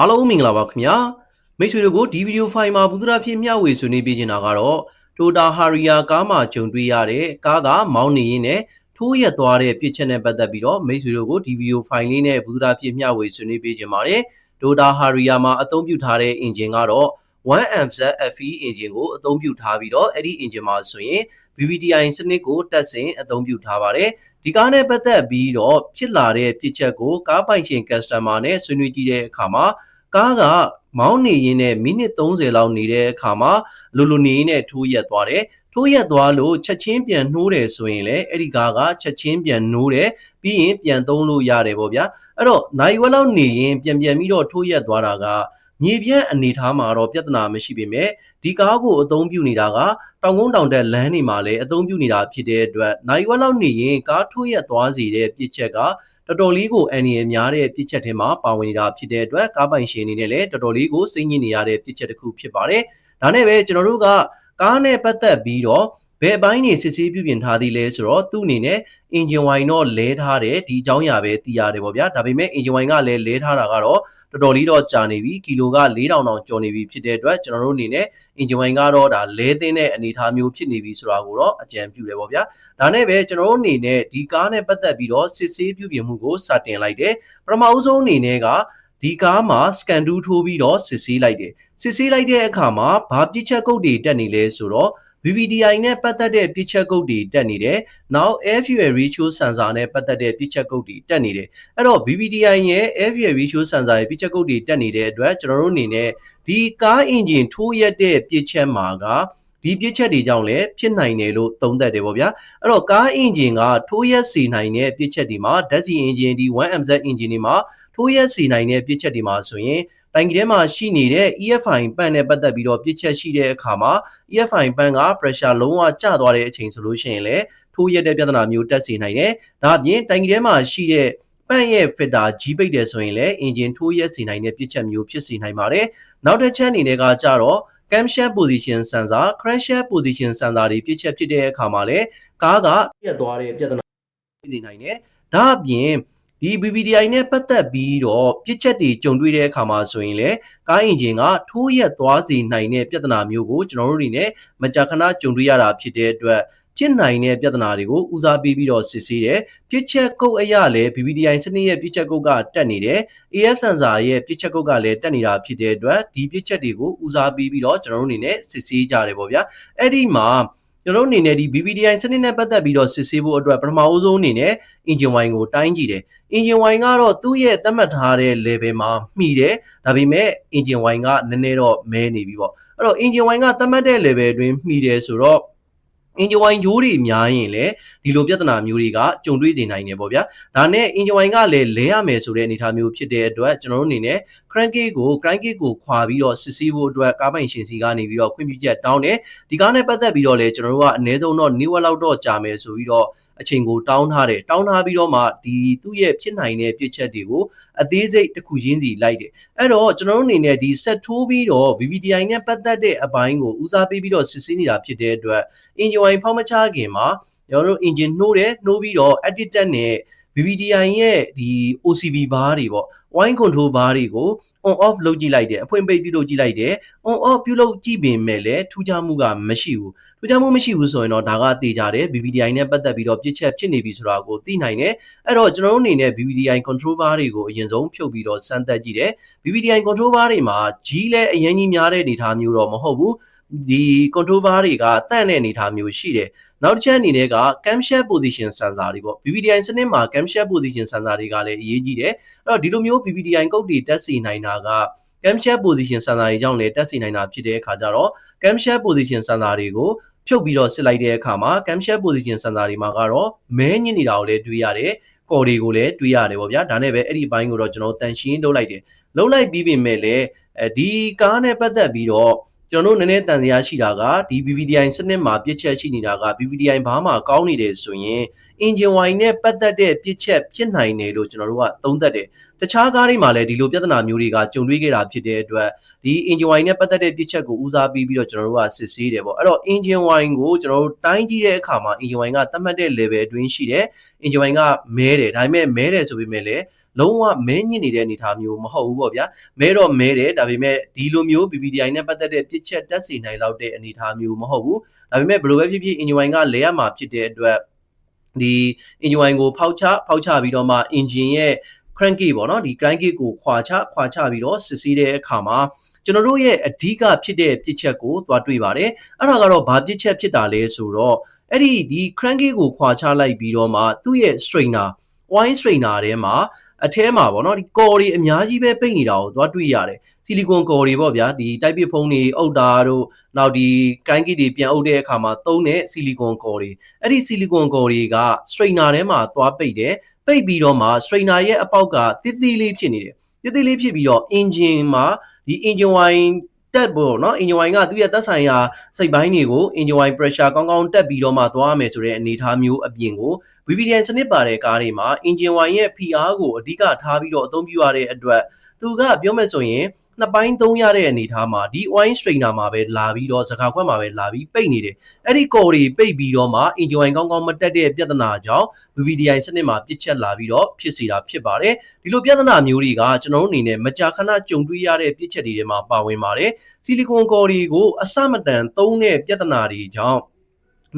အားလုံးမင်္ဂလာပါခင်ဗျာမိတ်ဆွေတို့ကိုဒီဗီဒီယိုဖိုင်မှာဘုဒ္ဓရာဖြစ်မျှဝေဆွေးနွေးပေးနေတာကတော့ Toyota Harrier ကားမှာကြုံတွေ့ရတဲ့ကားကမောင်းနေရင်းနဲ့ထိုးရက်သွားတဲ့ပြစ်ချက်နဲ့ပတ်သက်ပြီးတော့မိတ်ဆွေတို့ကိုဒီဗီဒီယိုဖိုင်လေးနဲ့ဘုဒ္ဓရာဖြစ်မျှဝေဆွေးနွေးပေးကြပါတယ် Toyota Harrier မှာအသုံးပြုထားတဲ့ engine ကတော့ 1MZ FE engine ကိုအသုံးပြုထားပြီးတော့အဲ့ဒီ engine မှာဆိုရင် VVDI စနစ်ကိုတက်ဆင်အသုံးပြုထားပါတယ်ဒီကားနဲ့ပတ်သက်ပြီးတော့ဖြစ်လာတဲ့ပြစ်ချက်ကိုကားပိုင်ရှင် customer နဲ့ဆွေးနွေးကြည့်တဲ့အခါမှာ ကားကမောင်းနေရင်းနဲ့မိနစ်30လောက်နေတဲ့အခါမှာလိုလိုနေရင်းနဲ့ထိုးရက်သွားတယ်ထိုးရက်သွားလို့ချက်ချင်းပြန်နှိုးတယ်ဆိုရင်လည်းအဲ့ဒီကားကချက်ချင်းပြန်နှိုးတယ်ပြီးရင်ပြန်သုံးလို့ရတယ်ပေါ့ဗျာအဲ့တော့နိုင်ဝက်လောက်နေရင်ပြန်ပြန်ပြီးတော့ထိုးရက်သွားတာကမြေပြန့်အနေထားမှာတော့ပြဿနာမရှိပေမဲ့ဒီကားကိုအသုံးပြုနေတာကတောင်ကုန်းတောင်တက်လမ်းတွေမှာလည်းအသုံးပြုနေတာဖြစ်တဲ့အတွက်နိုင်ဝက်လောက်နေရင်ကားထိုးရက်သွားစီတဲ့ပြစ်ချက်က တော်တော်လေးကိုအန်ရီများတဲ့ပြစ်ချက်တွေမှာပါဝင်နေတာဖြစ်တဲ့အတွက်ကားပိုင်ရှင်အနေနဲ့လည်းတော်တော်လေးကိုစိတ်ညစ်နေရတဲ့ပြစ်ချက်တစ်ခုဖြစ်ပါတယ်။ဒါနဲ့ပဲကျွန်တော်တို့ကကားနဲ့ပတ်သက်ပြီးတော့ဘယ်အပိုင်းနေစစ်ဆေးပြုပြင်ထားသေးလဲဆိုတော့သူ့အနေနဲ့ engine wine တော့လဲထားတယ်ဒီအကြောင်းအရာပဲသိရတယ်ပေါ့ဗျာဒါပေမဲ့ engine wine ကလည်းလဲထားတာကတော့ တော်တော်လေးတော့ကြာနေပြီကီလိုက4000တောင်ကျော်နေပြီဖြစ်တဲ့အတွက်ကျွန်တော်တို့အနေနဲ့ engine wine ကတော့ဒါလဲသိတဲ့အနေအထားမျိုးဖြစ်နေပြီဆိုတာကိုတော့အကြံပြုတယ်ပေါ့ဗျာဒါနဲ့ပဲကျွန်တော်တို့အနေနဲ့ဒီကားနဲ့ပတ်သက်ပြီးတော့စစ်ဆေးပြုပြင်မှုကိုစတင်လိုက်တယ်ပထမဦးဆုံးအနေနဲ့ကဒီကားမှာ scan 2ထိုးပြီးတော့စစ်ဆေးလိုက်တယ်စစ်ဆေးလိုက်တဲ့အခါမှာဘာပြစ်ချက်ကုတ်တွေတက်နေလဲဆိုတော့ VVDI နဲ့ပတ်သက်တဲ့ပြစ်ချက်ကုတ်တွေတက်နေတယ်။ Now air fuel ratio sensor နဲ့ပတ်သက်တဲ့ပြစ်ချက်ကုတ်တွေတက်နေတယ်။အဲ့တော့ VVDI ရဲ့ air fuel ratio sensor ရဲ့ပြစ်ချက်ကုတ်တွေတက်နေတဲ့အတွက်ကျွန်တော်တို့အနေနဲ့ဒီကား engine ထိုးရက်တဲ့ပြစ်ချက်မှာကဒီပြစ်ချက်တွေကြောင့်လည်းဖြစ်နိုင်တယ်လို့သုံးသပ်တယ်ပေါ့ဗျာအဲ့တော့ကား engine ကထိုးရက်စီနိုင်တဲ့ပြစ်ချက်တွေမှာ DASI engine ဒီ 1MZ engine တွေမှာထိုးရက်စီနိုင်တဲ့ပြစ်ချက်တွေမှာဆိုရင် တိုင်ကြီးထဲမှာရှိနေတဲ့ EFI ပန့်နဲ့ပတ်သက်ပြီးတော့ပြစ်ချက်ရှိတဲ့အခါမှာ EFI ပန့်က pressure လုံးဝကျသွားတဲ့အချိန်ဆိုလို့ရှိရင်လည်းထိုးရက်တဲ့ပြဿနာမျိုးတက်စေနိုင်တယ်။ဒါအပြင်တိုင်ကြီးထဲမှာရှိတဲ့ပန့်ရဲ့ filter ကြီးပိတ်တယ်ဆိုရင်လည်း engine ထိုးရက်စေနိုင်တဲ့ပြစ်ချက်မျိုးဖြစ်စေနိုင်ပါတယ်။နောက်တစ်ချက်အနေနဲ့ကကြတော့ camshaft position sensor crankshaft position sensor တွေပြစ်ချက်ဖြစ်တဲ့အခါမှာလည်းကားကပြတ်သွားတဲ့ပြဿနာဖြစ်နေနိုင်တယ်။ဒါအပြင် ဒီ BVDI နဲ့ပတ်သက်ပြီးတော့ပြစ်ချက်တွေကြုံတွေ့တဲ့အခါမှာဆိုရင်လည်းကားအင်ဂျင်ကထိုးရက်သွားစေနိုင်တဲ့ပြဿနာမျိုးကိုကျွန်တော်တို့အနေနဲ့မကြာခဏကြုံတွေ့ရတာဖြစ်တဲ့အတွက်ဖြစ်နိုင်တဲ့ပြဿနာတွေကိုဦးစားပေးပြီးတော့စစ်ဆေးတယ်ပြစ်ချက်ကုတ်အရာလည်း BVDI စနစ်ရဲ့ပြစ်ချက်ကုတ်ကတက်နေတယ် AS sensor ရဲ့ပြစ်ချက်ကုတ်ကလည်းတက်နေတာဖြစ်တဲ့အတွက်ဒီပြစ်ချက်တွေကိုဦးစားပေးပြီးတော့ကျွန်တော်တို့အနေနဲ့စစ်ဆေးကြတယ်ပေါ့ဗျာအဲ့ဒီမှာ ကျွန်တော်တို့အနေနဲ့ဒီ BVDI စနစ်နဲ့ပတ်သက်ပြီးတော့စစ်ဆေးဖို့အတွက်ပထမအဆုံးအနေနဲ့ engine wine ကိုတိုင်းကြည့်တယ် engine wine ကတော့သူ့ရဲ့သတ်မှတ်ထားတဲ့ level မှာမှီတယ်ဒါပေမဲ့ engine wine ကနည်းနည်းတော့မဲနေပြီပေါ့အဲ့တော့ engine wine ကသတ်မှတ်တဲ့ level အတွင်းမှီတယ်ဆိုတော့ engine wine ဂျိုးတွေများရင်လည်းဒီလိုပြဿနာမျိုးတွေကကြုံတွေ့နေနိုင်တယ်ပေါ့ဗျာဒါနဲ့ engine wine ကလည်းလဲရမယ်ဆိုတဲ့အနေအထားမျိုးဖြစ်တဲ့အတွက်ကျွန်တော်တို့အနေနဲ့ crankcase ကို crankcase ကိုခွာပြီးတော့စစ်ဆေးဖို့အတွက်ကားပိုင်ရှင်စီကနေပြီးတော့ခွင့်ပြုချက်တောင်းတယ်ဒီကားနဲ့ပတ်သက်ပြီးတော့လည်းကျွန်တော်တို့ကအနည်းဆုံးတော့နေ့ဝက်လောက်တော့ကြာမယ်ဆိုပြီးတော့ အချိန်ကိုတောင်းထားတယ်တောင်းထားပြီးတော့မှဒီသူ့ရဲ့ဖြစ်နိုင်တဲ့ပြစ်ချက်တွေကိုအသေးစိတ်တစ်ခုချင်းစီလိုက်တယ်အဲ့တော့ကျွန်တော်တို့အနေနဲ့ဒီ set ထိုးပြီးတော့ VVDI နဲ့ပတ်သက်တဲ့အပိုင်းကိုဦးစားပေးပြီးတော့စစ်ဆေးနေတာဖြစ်တဲ့အတွက် engine ဖောက်မချခင်မှာကျွန်တော်တို့ engine နှိုးတယ်နှိုးပြီးတော့ edit တက်နဲ့ VVDI ရဲ့ဒီ OCV bar တွေပေါ့ wine control bar တွေကို on off လုပ်ကြည့်လိုက်တယ်အဖွင့်ပိတ်ပြုလုပ်ကြည့်လိုက်တယ် on off ပြုလုပ်ကြည့်ပင်မဲ့လည်းထူးခြားမှုကမရှိဘူး ထူးခြားမှုမရှိဘူးဆိုရင်တော့ဒါကတေချာတယ် BVDI နဲ့ပတ်သက်ပြီးတော့ပြစ်ချက်ဖြစ်နေပြီဆိုတာကိုသိနိုင်တယ်အဲ့တော့ကျွန်တော်တို့အနေနဲ့ BVDI control bar တွေကိုအရင်ဆုံးဖြုတ်ပြီးတော့စမ်းသပ်ကြည့်တယ် BVDI control bar တွေမှာကြီးလဲအရင်ကြီးများတဲ့အနေအထားမျိုးတော့မဟုတ်ဘူးဒီ control bar တွေကတန့်တဲ့အနေအထားမျိုးရှိတယ်နောက်တစ်ချက်အနေနဲ့က camshaft position sensor တွေပေါ့ BVDI စနစ်မှာ camshaft position sensor တွေကလည်းအရေးကြီးတယ်အဲ့တော့ဒီလိုမျိုး BVDI ကုတ်တွေတက်စီနိုင်တာက camshaft position sensor တွေကြောင့်လည်းတက်စီနိုင်တာဖြစ်တဲ့အခါကျတော့ camshaft position sensor တွေကိုဖြုတ်ပြီးတော့စစ်လိုက်တဲ့အခါမှာ camshaft position sensor တွေမှာကတော့မဲညစ်နေတာကိုလည်းတွေ့ရတယ်ကော်တွေကိုလည်းတွေ့ရတယ်ပေါ့ဗျာဒါနဲ့ပဲအဲ့ဒီဘိုင်းကိုတော့ကျွန်တော်တန်ရှင်းလုပ်လိုက်တယ်လုပ်လိုက်ပြီးပြင်မဲ့လည်းအဲဒီကားနဲ့ပတ်သက်ပြီးတော့ ကျွန်တော်တို့နည်းနည်းတန်စရာရှိတာကဒီ BVDI စနစ်မှာပြစ်ချက်ရှိနေတာက BVDI ဘာမှကောင်းနေတယ်ဆိုရင် engine wine နဲ့ပတ်သက်တဲ့ပြစ်ချက်ဖြစ်နိုင်တယ်လို့ကျွန်တော်တို့ကသုံးသပ်တယ်တခြားကားတွေမှာလည်းဒီလိုပြဿနာမျိုးတွေကကြုံတွေ့ခဲ့တာဖြစ်တဲ့အတွက်ဒီ engine wine နဲ့ပတ်သက်တဲ့ပြစ်ချက်ကိုဦးစားပေးပြီးတော့ကျွန်တော်တို့ကစစ်ဆေးတယ်ပေါ့အဲ့တော့ engine wine ကိုကျွန်တော်တို့တိုင်းကြည့်တဲ့အခါမှာ engine wine ကသတ်မှတ်တဲ့ level အတွင်းရှိတယ် engine wine ကမဲတယ်ဒါပေမဲ့မဲတယ်ဆိုပေမဲ့လည်း လုံးဝမဲညစ်နေတဲ့အနေအထားမျိုးမဟုတ်ဘူးပေါ့ဗျာမဲတော့မဲတယ်ဒါပေမဲ့ဒီလိုမျိုး BBDI နဲ့ပတ်သက်တဲ့ပြစ်ချက်တက်စီနိုင်လောက်တဲ့အနေအထားမျိုးမဟုတ်ဘူးဒါပေမဲ့ဘယ်လိုပဲဖြစ်ဖြစ် engine ကလဲရမှာဖြစ်တဲ့အတွက်ဒီ engine ကိုဖောက်ချဖောက်ချပြီးတော့မှ engine ရဲ့ cranky ပေါ့နော်ဒီ cranky ကိုခွာချခွာချပြီးတော့စစ်ဆေးတဲ့အခါမှာကျွန်တော်တို့ရဲ့အဓိကဖြစ်တဲ့ပြစ်ချက်ကိုသွားတွေ့ပါတယ်အဲ့ဒါကတော့ဘာပြစ်ချက်ဖြစ်တာလဲဆိုတော့အဲ့ဒီဒီ cranky ကိုခွာချလိုက်ပြီးတော့မှသူ့ရဲ့ strainer wine strainer ထဲမှာ အထဲမှာပေါ့နော်ဒီ core တွေအများကြီးပဲပိတ်နေတာကိုသွားတွေ့ရတယ်ဆီလီကွန် core တွေပေါ့ဗျာဒီ type ပစ်ဖုံးတွေအုပ်တာတို့နောက်ဒီ cranky တွေပြန်အုပ်တဲ့အခါမှာသုံးတဲ့ဆီလီကွန် core တွေအဲ့ဒီဆီလီကွန် core တွေက strainer ထဲမှာသွားပိတ်တယ်ပိတ်ပြီးတော့မှ strainer ရဲ့အပေါက်ကတိတိလေးဖြစ်နေတယ်တိတိလေးဖြစ်ပြီးတော့ engine မှာဒီ engine wine တက်ဖို့เนาะ engine wine ကသူ့ရဲ့သက်ဆိုင်ရာစိတ်ပိုင်းတွေကို engine wine pressure ကောင်းကောင်းတက်ပြီးတော့မှသွားရမယ်ဆိုတဲ့အနေအထားမျိုးအပြင်ကို VVDN စနစ်ပါတဲ့ကားတွေမှာ engine wine ရဲ့ PR ကိုအဓိကထားပြီးတော့အသုံးပြုရတဲ့အတွက်သူကပြောမယ်ဆိုရင် နှစ်ပိုင်းသုံးရတဲ့အနေအထားမှာဒီ oil strainer မှာပဲလာပြီးတော့စကားခွက်မှာပဲလာပြီးပိတ်နေတယ်အဲ့ဒီ core တွေပိတ်ပြီးတော့မှ engine wine ကောင်းကောင်းမတက်တဲ့ပြဿနာကြောင့် VVDI စနစ်မှာပြစ်ချက်လာပြီးတော့ဖြစ်စီတာဖြစ်ပါတယ်ဒီလိုပြဿနာမျိုးတွေကကျွန်တော်တို့အနေနဲ့မကြာခဏကြုံတွေ့ရတဲ့ပြစ်ချက်တွေထဲမှာပါဝင်ပါတယ်ဆီလီကွန် core တွေကိုအစမတန်သုံးတဲ့ပြဿနာတွေကြောင့်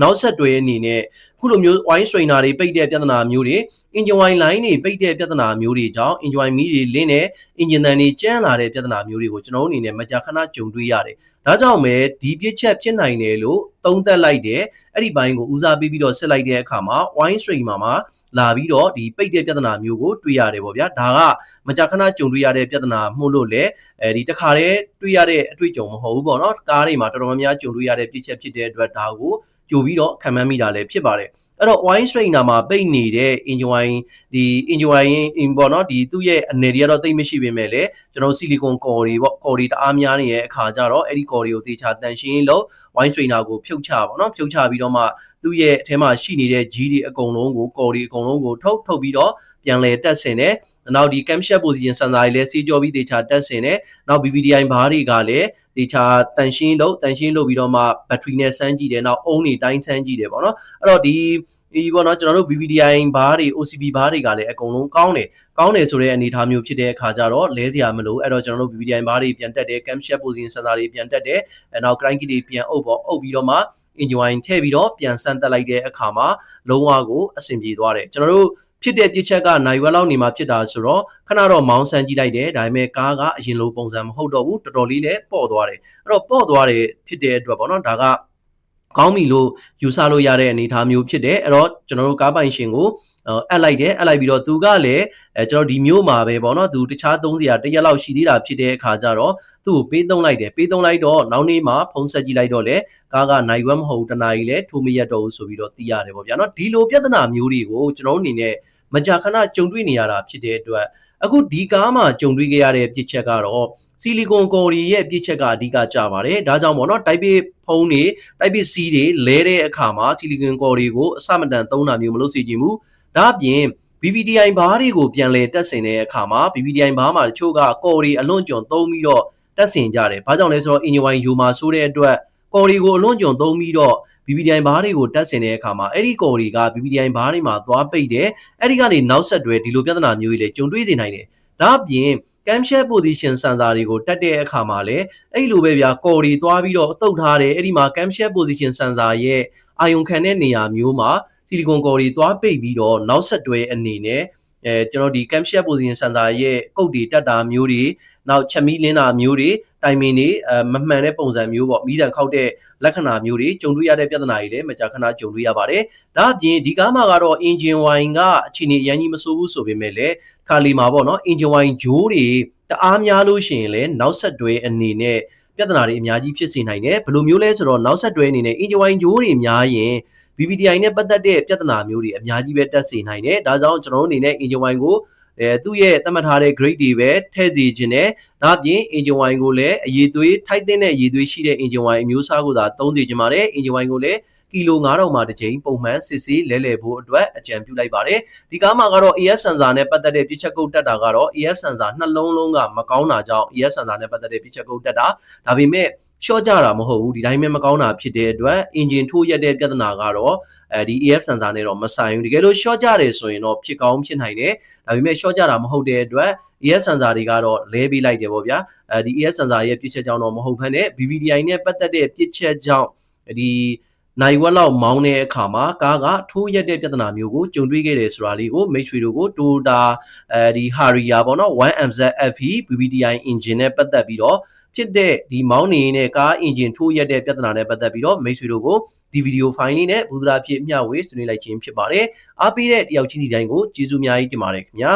နောက်ဆက်တွဲအနေနဲ့ခုလိုမျိုး wine strainer တွေပိတ်တဲ့ပြဿနာမျိုးတွေ engine wine line တွေပိတ်တဲ့ပြဿနာမျိုးတွေကြောင့် engine wine မီးတွေလင်းတဲ့ engine တန်တွေကျန်းလာတဲ့ပြဿနာမျိုးတွေကိုကျွန်တော်တို့အနေနဲ့မကြာခဏကြုံတွေ့ရတယ်။ဒါကြောင့်ပဲဒီပြစ်ချက်ဖြစ်နိုင်တယ်လို့သုံးသပ်လိုက်တဲ့အဲ့ဒီဘိုင်းကိုဦးစားပေးပြီးတော့ဆက်လိုက်တဲ့အခါမှာ wine strainer မှာလာပြီးတော့ဒီပိတ်တဲ့ပြဿနာမျိုးကိုတွေ့ရတယ်ပေါ့ဗျာ။ဒါကမကြာခဏကြုံတွေ့ရတဲ့ပြဿနာမှုလို့လေအဲဒီတခါတည်းတွေ့ရတဲ့အတွေ့အကြုံမဟုတ်ဘူးပေါ့နော်။ကားတွေမှာတော်တော်များများကြုံတွေ့ရတဲ့ပြစ်ချက်ဖြစ်တဲ့အတွက်ဒါကို ကြိုပြီးတော့ခံမှန်းမိတာလည်းဖြစ်ပါတယ်အဲ့တော့ wine strainer မှာပိတ်နေတဲ့ engine wine ဒီ engine wine in ပေါ့နော်ဒီသူ့ရဲ့အနေတွေကတော့တိတ်မရှိပေမဲ့လည်းကျွန်တော် silicon core တွေပေါ့ core တွေတအားများနေတဲ့အခါကျတော့အဲ့ဒီ core တွေကိုသေချာတန်ရှင်းလို့ wine strainer ကိုဖြုတ်ချပေါ့နော်ဖြုတ်ချပြီးတော့မှသူ့ရဲ့အထဲမှာရှိနေတဲ့ G တွေအကုန်လုံးကို core တွေအကုန်လုံးကိုထုတ်ထုတ်ပြီးတော့ ပြန်လဲတက်ဆင်တယ်နောက်ဒီ camshaft position sensor တွေလည်းစီးကြောပြီးသေချာတက်ဆင်တယ်နောက် BVDI ဘားတွေကလည်းသေချာတန်ရှင်းလို့တန်ရှင်းလို့ပြီးတော့မှဘက်ထရီနဲ့စမ်းကြည့်တယ်နောက်အုံးတွေတိုင်းစမ်းကြည့်တယ်ပေါ့နော်အဲ့တော့ဒီဒီပေါ့နော်ကျွန်တော်တို့ VVDI ဘားတွေ OCB ဘားတွေကလည်းအကုန်လုံးကောင်းတယ်ကောင်းတယ်ဆိုတဲ့အနေအထားမျိုးဖြစ်တဲ့အခါကျတော့လဲစရာမလိုအဲ့တော့ကျွန်တော်တို့ VVDI ဘားတွေပြန်တက်တယ် camshaft position sensor တွေပြန်တက်တယ်အဲနောက် cranky တွေပြန်အုပ်ပေါ့အုပ်ပြီးတော့မှ engine ထည့်ပြီးတော့ပြန်ဆန်းတက်လိုက်တဲ့အခါမှာလုံးဝကိုအဆင်ပြေသွားတယ်ကျွန်တော်တို့ ဖြစ်တဲ့ပြစ်ချက်ကနိုင်ဝက်လောက်နေမှာဖြစ်တာဆိုတော့ခဏတော့မောင်းဆန်းကြည့်လိုက်တယ်ဒါပေမဲ့ကားကအရင်လိုပုံစံမဟုတ်တော့ဘူးတော်တော်လေးလည်းပေါ့သွားတယ်အဲ့တော့ပေါ့သွားတယ်ဖြစ်တဲ့အတွက်ပေါ့နော်ဒါကကောင်းပြီလို့ယူဆလို့ရတဲ့အနေအထားမျိုးဖြစ်တယ်အဲ့တော့ကျွန်တော်တို့ကားပိုင်ရှင်ကိုအပ်လိုက်တယ်အပ်လိုက်ပြီးတော့သူကလည်းအဲကျွန်တော်ဒီမျိုးမှာပဲပေါ့နော်သူတခြားသုံးစရာတရက်လောက်ရှိသေးတာဖြစ်တဲ့အခါကျတော့သူ့ကိုပေးသုံးလိုက်တယ်ပေးသုံးလိုက်တော့နောက်နေ့မှာဖုန်းဆက်ကြည့်လိုက်တော့လေကားကနိုင်ဝက်မဟုတ်တနာကြီးလဲထိုးမရက်တော့ဘူးဆိုပြီးတော့သိရတယ်ပေါ့ဗျာနော်ဒီလိုပြဿနာမျိုးတွေကိုကျွန်တော်တို့အနေနဲ့ မကြာခဏကြုံတွေ့နေရတာဖြစ်တဲ့အတွက်အခုဒီကားမှာကြုံတွေ့ခဲ့ရတဲ့ပြစ်ချက်ကတော့ဆီလီကွန်ကော်ရီရဲ့ပြစ်ချက်ကအဓိကကြပါတယ်ဒါကြောင့်ပေါ့နော် type ဖုန်းတွေ type C တွေလဲတဲ့အခါမှာဆီလီကွန်ကော်ရီကိုအစမတန်သုံးတာမျိုးမလုပ်စေချင်ဘူးဒါအပြင် BBDI ဘားတွေကိုပြန်လဲတက်ဆင်တဲ့အခါမှာ BBDI ဘားမှာတချို့ကကော်ရီအလွန်ကျွံသုံးပြီးတော့တက်ဆင်ကြတယ်ဘာကြောင့်လဲဆိုတော့ engine ယူမှာဆိုတဲ့အတွက်ကော်ရီကိုအလွန်ကျွံသုံးပြီးတော့ BBDI ဘားတွေကိုတက်ဆင်တဲ့အခါမှာအဲ့ဒီကော်တွေက BBDI ဘားတွေမှာသွားပိတ်တယ်အဲ့ဒီကနေနောက်ဆက်တွဲဒီလိုပြဿနာမျိုးတွေလည်းကြုံတွေ့စေနိုင်တယ်ဒါအပြင် camshaft position sensor တွေကိုတက်တဲ့အခါမှာလည်းအဲ့လိုပဲဗျာကော်တွေသွားပြီးတော့အတုပ်ထားတယ်အဲ့ဒီမှာ camshaft position sensor ရဲ့အာယုံခံတဲ့နေရာမျိုးမှာဆီလီကွန်ကော်တွေသွားပိတ်ပြီးတော့နောက်ဆက်တွဲအနေနဲ့ အဲကျွန်တော်ဒီ camshaft position sensor ရဲ့ကုတ်တွေတက်တာမျိုးတွေနောက်ချက်မီးလင်းတာမျိုးတွေတိုင်မင်တွေအမမှန်တဲ့ပုံစံမျိုးပေါ့မိတန်ခောက်တဲ့လက္ခဏာမျိုးတွေကြုံတွေ့ရတဲ့ပြဿနာတွေလည်းမကြာခဏကြုံတွေ့ရပါတယ်။ဒါအပြင်ဒီကားမှာကတော့ engine wine ကအခြေအနေအရင်ကြီးမဆိုးဘူးဆိုပေမဲ့လည်းခါလီမှာပေါ့နော် engine wine ဂျိုးတွေတအားများလို့ရှိရင်လည်းနောက်ဆက်တွဲအနေနဲ့ပြဿနာတွေအများကြီးဖြစ်စေနိုင်တယ်။ဘယ်လိုမျိုးလဲဆိုတော့နောက်ဆက်တွဲအနေနဲ့ engine wine ဂျိုးတွေများရင် BVDI နဲ့ပတ်သက်တဲ့ပြဿနာမျိုးတွေအများကြီးပဲတက်စေနိုင်တယ်။ဒါကြောင့်ကျွန်တော်တို့အနေနဲ့ engine wine ကိုအဲသူ့ရဲ့သတ်မှတ်ထားတဲ့ grade တွေပဲထည့်စီခြင်းနဲ့ဒါအပြင် engine wine ကိုလည်းအရေးသွေးထိုက်တဲ့အရေးသွေးရှိတဲ့ engine wine အမျိုးအစားကိုသာသုံးစီခြင်းပါတယ် engine wine ကိုလည်းကီလို9000မှာတစ်ကြိမ်ပုံမှန်စစ်ဆေးလဲလှယ်ဖို့အတွက်အကြံပြုလိုက်ပါတယ်ဒီကားမှာကတော့ AF sensor နဲ့ပတ်သက်တဲ့ပြစ်ချက်ကုတ်တက်တာကတော့ AF sensor နှလုံးလုံးကမကောင်းတာကြောင့် AF sensor နဲ့ပတ်သက်တဲ့ပြစ်ချက်ကုတ်တက်တာဒါပေမဲ့ ရှော့ကြတာမဟုတ်ဘူးဒီတိုင်းပဲမကောင်းတာဖြစ်တဲ့အတွက် engine ထိုးရက်တဲ့ပြဿနာကတော့အဲဒီ EF sensor နဲ့တော့မဆိုင်ဘူးတကယ်လို့ short ကြတယ်ဆိုရင်တော့ဖြစ်ကောင်းဖြစ်နိုင်တယ်ဒါပေမဲ့ short ကြတာမဟုတ်တဲ့အတွက် EF sensor တွေကတော့လဲပေးလိုက်တယ်ပေါ့ဗျာအဲဒီ EF sensor ရဲ့ပြစ်ချက်ကြောင့်တော့မဟုတ်ဘဲနဲ့ BVDI နဲ့ပတ်သက်တဲ့ပြစ်ချက်ကြောင့်ဒီနိုင်ဝက်လောက်မောင်းတဲ့အခါမှာကားကထိုးရက်တဲ့ပြဿနာမျိုးကိုကြုံတွေ့ခဲ့တယ်ဆိုတာလေးကိုမိတ်ဆွေတို့ကို Toyota အဲဒီ Harrier ပေါ့နော် 1MZ FE BVDI engine နဲ့ပတ်သက်ပြီးတော့ ဖြစ်တဲ့ဒီမောင်းနေနဲ့ကား engine ထိုးရက်တဲ့ပြဿနာနဲ့ပတ်သက်ပြီးတော့မိတ်ဆွေတို့ကိုဒီဗီဒီယိုဖိုင်လေးနဲ့ဘူဒရာဖြစ်မျှဝေဆွေးနွေးလိုက်ခြင်းဖြစ်ပါတယ်အားပေးတဲ့တယောက်ချင်းစီတိုင်းကိုကျေးဇူးအများကြီးတင်ပါတယ်ခင်ဗျာ